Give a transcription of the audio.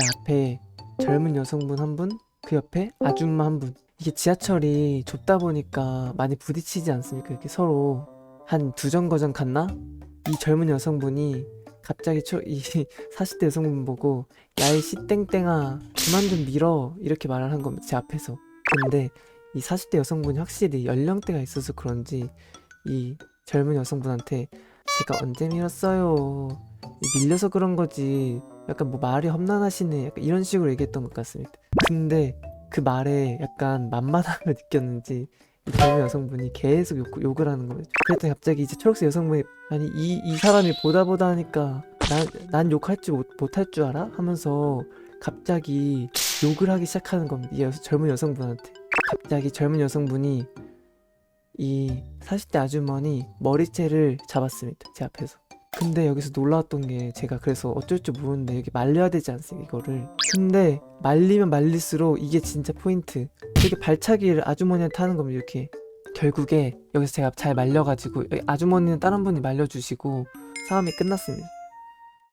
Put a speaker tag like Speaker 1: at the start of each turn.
Speaker 1: 그 앞에 젊은 여성분 한 분, 그 옆에 아줌마 한 분. 이게 지하철이 좁다 보니까 많이 부딪히지 않습니까? 이렇게 서로 한 두 정거장 갔나? 이 젊은 여성분이 갑자기 초, 이 40대 여성분 보고 야이 씨땡땡아 그만 좀 밀어 이렇게 말을 한 겁니다 제 앞에서 근데 이 40대 여성분이 확실히 연령대가 있어서 그런지 이 젊은 여성분한테 제가 언제 밀었어요 밀려서 그런 거지. 약간 뭐 말이 험난하시네. 약간 이런 식으로 얘기했던 것 같습니다. 근데 그 말에 약간 만만함을 느꼈는지 이 젊은 여성분이 계속 욕, 욕을 하는 거예요. 그랬더니 갑자기 이제 초록색 여성분이 아니 이, 이 사람이 보다 보다 하니까 난, 난 욕할 줄 못, 못할 줄 알아? 하면서 갑자기 욕을 하기 시작하는 겁니다. 이 여, 젊은 여성분한테. 갑자기 젊은 여성분이 이 40대 아주머니 머리채를 잡았습니다. 제 앞에서 근데 여기서 놀라웠던 게 제가 그래서 어쩔 줄 모르는데 여기 말려야 되지 않습니까 이거를? 근데 말리면 말릴수록 이게 진짜 포인트. 되게 발차기를 아주머니한테 하는 겁니다 이렇게. 결국에 여기서 제가 잘 말려가지고 아주머니는 다른 분이 말려주시고 싸움이 끝났습니다